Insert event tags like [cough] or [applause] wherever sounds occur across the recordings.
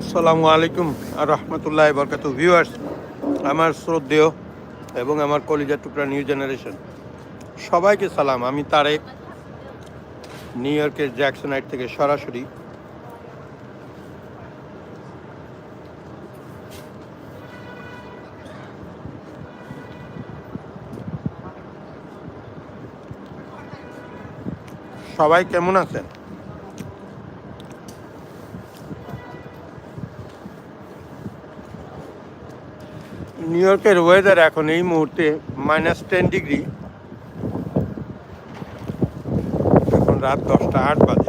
আসসালামু আলাইকুম আর রহমতুল্লাহ বরকাত ভিউয়ার্স আমার শ্রদ্ধেয় এবং আমার কলিজা টুকরা নিউ জেনারেশন সবাইকে সালাম। আমি তারেক নিউ ইয়র্কের জ্যাকসনাইট থেকে সরাসরি। সবাই কেমন আছেন? নিউ ইয়র্কের ওয়েদার এখন এই মুহূর্তে মাইনাস টেন ডিগ্রি এখন রাত দশটা আট বাজে।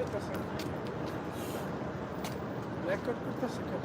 হইতেছে রেকর্ড করতেছে কেন?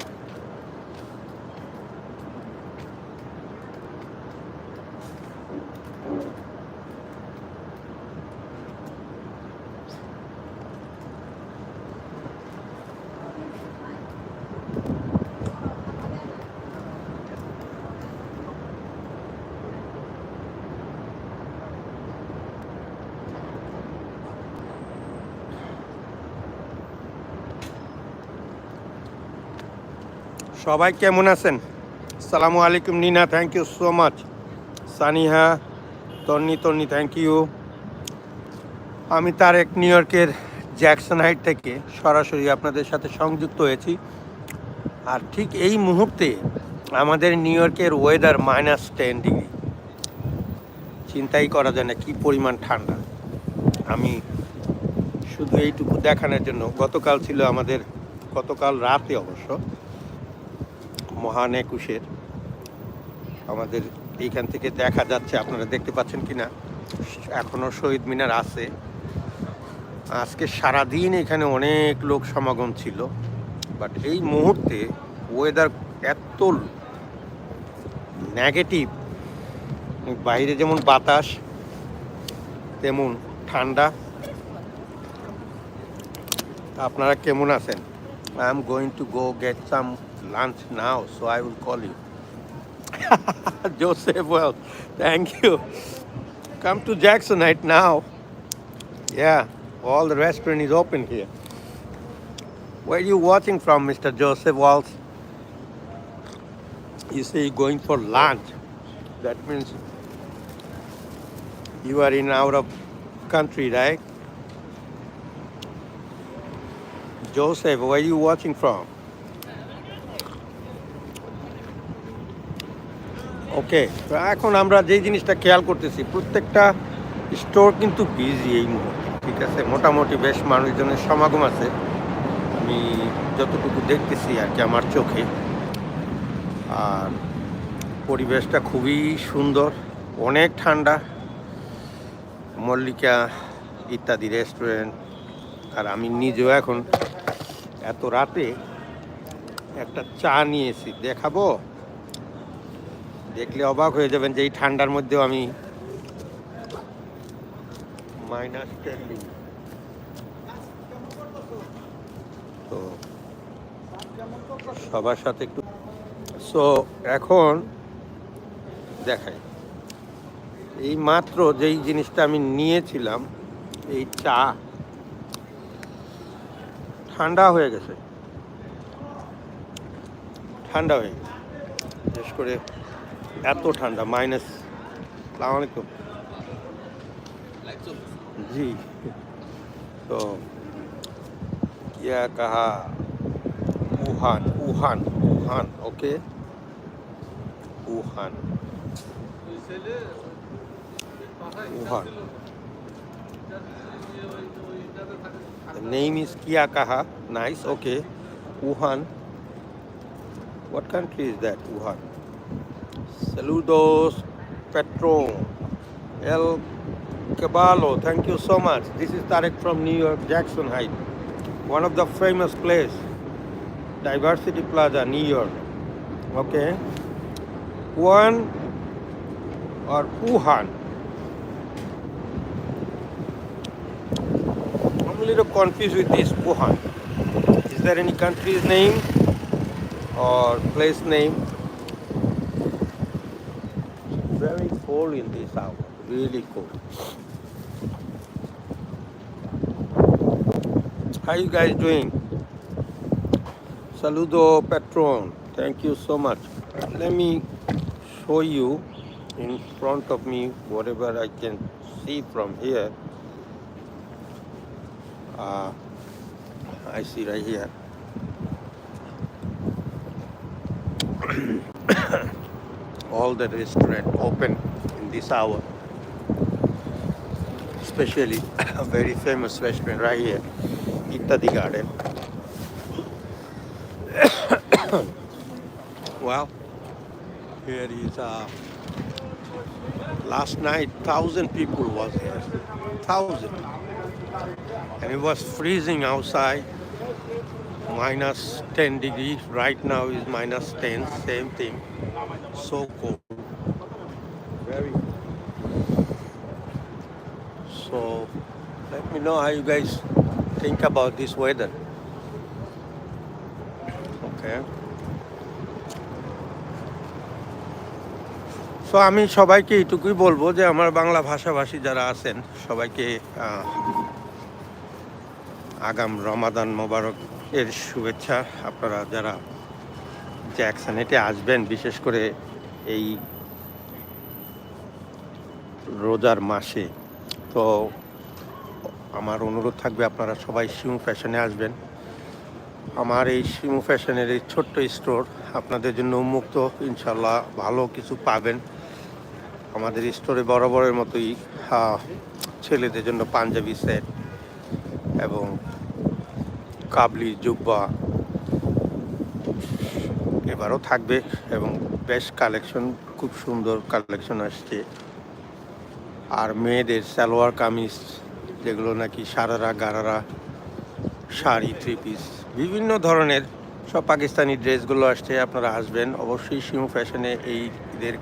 সবাই কেমন আছেন? সালামু আলাইকুম Nina thank you so much Saniha, Tonni Tonni thank you আমি তারেক নিউ ইয়র্কের জ্যাকসন হাইট থেকে সরাসরি আপনাদের সাথে সংযুক্ত হয়েছি। আর ঠিক এই মুহূর্তে আমাদের নিউ ইয়র্কের ওয়েদার মাইনাস টেন ডিগ্রি চিন্তাই করা যায় না, কী পরিমাণ ঠান্ডা। আমি শুধু এইটুকু দেখানোর জন্য, গতকাল ছিল আমাদের, গতকাল রাতে অবশ্য মহান একুশের। আমাদের এইখান থেকে দেখা যাচ্ছে, আপনারা দেখতে পাচ্ছেন কি না এখনও শহীদ মিনার আছে। আজকে সারাদিন এখানে অনেক লোক সমাগম ছিল। বাট এই মুহূর্তে ওয়েদার এত নেগেটিভ বাইরে যেমন বাতাস, তেমন ঠান্ডা। আপনারা কেমন আছেন? I am going to go get some lunch now, so I will call you. [laughs] Joseph, well, thank you. Come to Jacksonite now. Yeah, all the restaurant is open here. Where are you watching from, Mr. Joseph Walls? You say you're going for lunch. That means you are in out of country, right? Joseph, where are you watching from? Okay তো এখন আমরা যেই জিনিসটা খেয়াল করতেছি, প্রত্যেকটা store কিন্তু busy এই মুহূর্তে, ঠিক আছে? মোটামুটি বেশ মানুষজনের সমাগম আছে। আমি যতটুকু দেখতেছি আর কি আমার চোখে, আর পরিবেশটা খুবই সুন্দর, অনেক ঠান্ডা। মল্লিকা ইত্যাদি রেস্টুরেন্ট আর আমি নিজেও এখন এত রাতে একটা চা নিয়েছি দেখাবো? দেখলে অবাক হয়ে যাবেন যে এই ঠান্ডার মধ্যেও আমি মাইনাস তো সবার সাথে একটু সো এখন দেখাই। এই মাত্র যেই জিনিসটা আমি নিয়েছিলাম, এই চা, ঠান্ডা হয়ে গেছে। ঠান্ডা হয়ে গেছে। বিশেষ করে এত ঠান্ডা মাইনাস সালাম আলাইকুম जी तो क्या कहा Wuhan Wuhan Wuhan okay Wuhan Wuhan The name is Kia Kaha. Nice, okay. Wuhan. What country is that? Saludos, Petro, El Caballo. Thank you so much. This is Tarek from New York, Jackson Heights. One of the famous place, Diversity Plaza, New York. Okay. Wuhan or Wuhan. I'm a little confused with this Wuhan. Is there any country's name or place name? In this hour. Really cold. How you guys doing? Saludo Patron. Thank you so much. Let me show you in front of me whatever I can see from here. Uh, I see right here. [coughs] All the restaurant open in this hour. Especially [laughs] a very famous restaurant right here, Ittadi Garden. [coughs] well, here is uh, last night thousand people was here, thousand. And it was freezing outside. Minus 10 degrees. Right now is minus 10 same thing. So cold so, let me know how you guys think about this weather. Okay. So আমি সবাইকে এইটুকুই বলব যে আমার বাংলা ভাষাভাষী যারা আছেন, সবাইকে আগাম রমাদান মোবারক এর শুভেচ্ছা। আপনারা যারা জ্যাকসনেটে আসবেন, বিশেষ করে এই রোজার মাসে তো আমার অনুরোধ থাকবে আপনারা সবাই শিমু ফ্যাশনে আসবেন। আমার এই শিমু ফ্যাশনের এই ছোট্ট স্টোর আপনাদের জন্য উন্মুক্ত ইনশাল্লাহ ভালো কিছু পাবেন। আমাদের স্টোরে বরাবরের মতোই ছেলেদের জন্য পাঞ্জাবি সেট এবং কাবলি, জুব্বা এবারও থাকবে এবং বেশ কালেকশন, খুব সুন্দর কালেকশন আসছে। আর মেয়েদের সালোয়ার কামিজ, যেগুলো নাকি সারারা গারারা, শাড়ি থ্রি পিস বিভিন্ন ধরনের। সব পাকিস্তানি ড্রেসগুলো আসছে, আপনারা আসবেন। অবশ্যই শিমু ফ্যাশনে এই ঈদের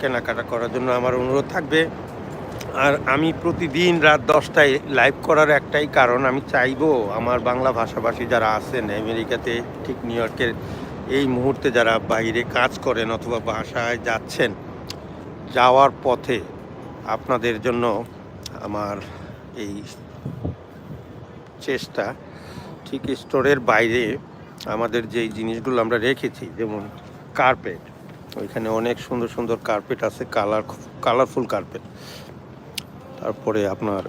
কেনাকাটা করার জন্য আমার অনুরোধ থাকবে। আর আমি প্রতিদিন রাত দশটায় লাইভ করার একটাই কারণ, আমি চাইব আমার বাংলা ভাষাভাষী যারা আছেন, আমেরিকাতে, ঠিক নিউ ইয়র্কের এই মুহূর্তে যারা বাইরে কাজ করেন অথবা বাসায় যাচ্ছেন যাওয়ার পথে আপনাদের জন্য আমার এই চেষ্টা, ঠিক স্টোরের বাইরে আমাদের যেই জিনিসগুলো আমরা রেখেছি, যেমন কার্পেট ওইখানে অনেক সুন্দর সুন্দর কার্পেট আছে কালার কালারফুল কার্পেট তারপরে আপনার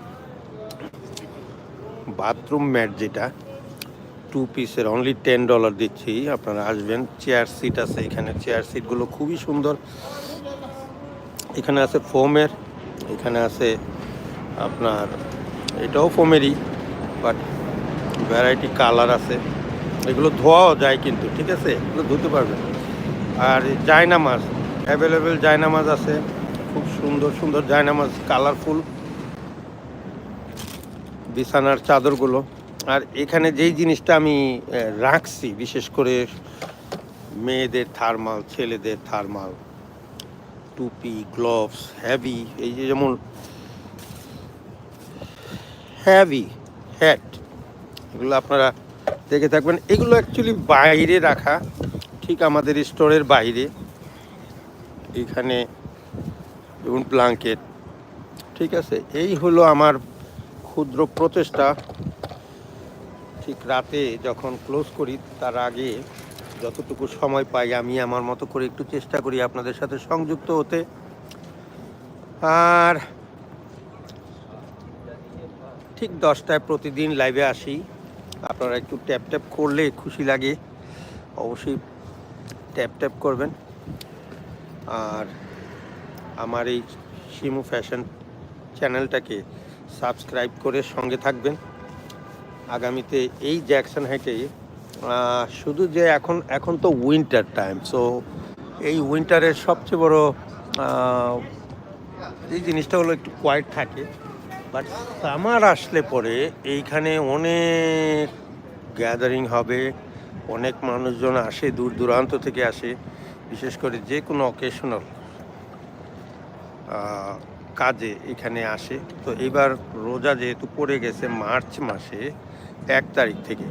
বাথরুম ম্যাট যেটা টু পিসের অনলি টেন ডলার দিচ্ছি, আপনারা আসবেন চেয়ার সিট আছে এখানে চেয়ার সিটগুলো খুবই সুন্দর। এখানে আছে ফোমের, এখানে আছে আপনার, এটাও ফোমেরই বাট ভ্যারাইটি কালার আছে। এগুলো ধোয়াও যায় কিন্তু, ঠিক আছে? এগুলো ধুতে পারবেন। আর জায়নামাজ অ্যাভেলেবেল জায়নামাজ আছে। খুব সুন্দর সুন্দর জায়নামাজ কালারফুল বিছানার চাদরগুলো। আর এখানে যেই জিনিসটা আমি রাখছি, বিশেষ করে মেয়েদের থার্মাল ছেলেদের থার্মাল টুপি গ্লোভস হ্যাভি এই যে যেমন হ্যাভি হ্যাট এগুলো আপনারা দেখে থাকবেন। এগুলো অ্যাকচুয়ালি বাইরে রাখা, ঠিক আমাদের স্টোরের বাইরে। এখানে যেমন ব্লাঙ্কেট ঠিক আছে? এই হলো আমার ক্ষুদ্র প্রচেষ্টা। ঠিক রাতে যখন ক্লোজ করি, তার আগে যতটুকু সময় পাই আমি আমার মতো করে একটু চেষ্টা করি আপনাদের সাথে সংযুক্ত হতে। আর ঠিক দশটায় প্রতিদিন লাইভে আসি। আপনারা একটু ট্যাপ ট্যাপ করলে খুশি লাগে। অবশ্যই ট্যাপ ট্যাপ করবেন। আর আমার এই শিমু ফ্যাশন চ্যানেলটাকে সাবস্ক্রাইব করে সঙ্গে থাকবেন। আগামীতে এই জ্যাকসন আহ, শুধু যে এখন এখন তো উইন্টার টাইম সো এই উইন্টারের সবচেয়ে বড় এই জিনিসটা হলো একটু কোয়াইট থাকে। বাট সামার আসলে পরে এইখানে অনেক গ্যাদারিং হবে, অনেক মানুষজন আসে, দূর দূরান্ত থেকে আসে, বিশেষ করে যে কোনো অকেশনাল কাজে এখানে আসে। তো এবার রোজা যেহেতু পড়ে গেছে, মার্চ মাসে এক তারিখ থেকে।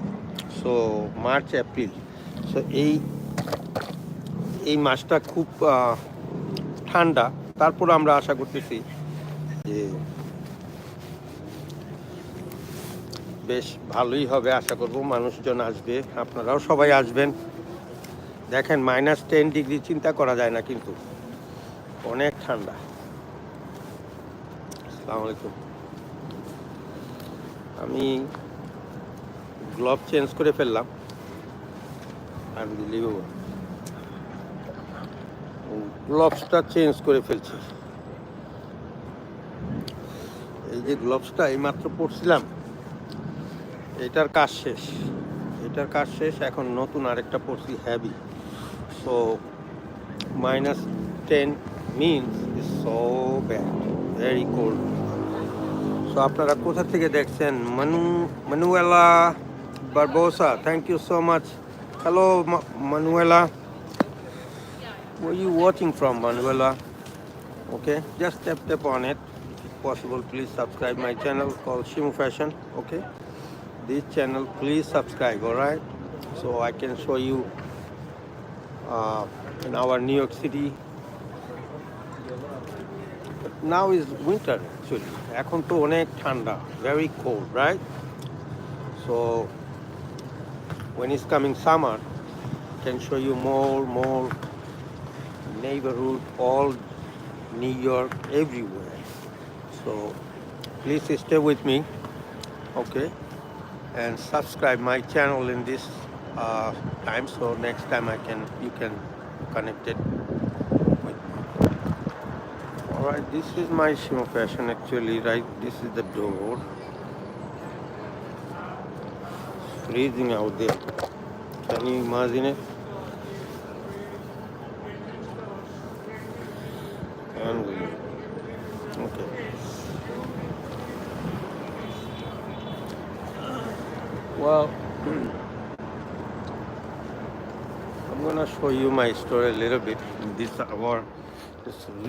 সো মার্চ এপ্রিল সো এই এই মাসটা খুব ঠান্ডা। তারপর আমরা আশা করতেছি যে বেশ ভালোই হবে। আশা করব মানুষজন আসবে। আপনারাও সবাই আসবেন। দেখেন মাইনাস টেন ডিগ্রি চিন্তা করা যায় না কিন্তু। অনেক ঠান্ডা। আসসালামু আলাইকুম। আমি গ্লোভ চেঞ্জ করে ফেললাম। আনবিলিভেবল গ্লোভসটা চেঞ্জ করে ফেলছি। এই যে গ্লোভসটা এইমাত্র পরছিলাম, এটার কাজ শেষ। এটার কাজ শেষ, এখন নতুন আরেকটা পরছি heavy so minus ten means is so bad very cold so আপনারা কোথা থেকে দেখছেন? মানু Manuela Barbosa thank you so much hello Manuela Where are you watching from, Manuela? Okay, just tap tap on it. If possible, please subscribe my channel called Shimu Fashion. Okay, this channel, please subscribe. All right, so I can show you uh, in our New York City. But now is winter actually. এখন তো অনেক ঠান্ডা, very cold, right? So when it's coming summer, can show you more, more neighborhood, all New York, everywhere. So please stay with me, okay, and subscribe my channel in this uh, time. So next time I can, you can connect it with me. All right, this is my Shimo fashion actually. Right, this is the door. Freezing out there. Can you imagine it? Okay. Well, [clears throat] I'm gonna show you my story a little bit in this hour.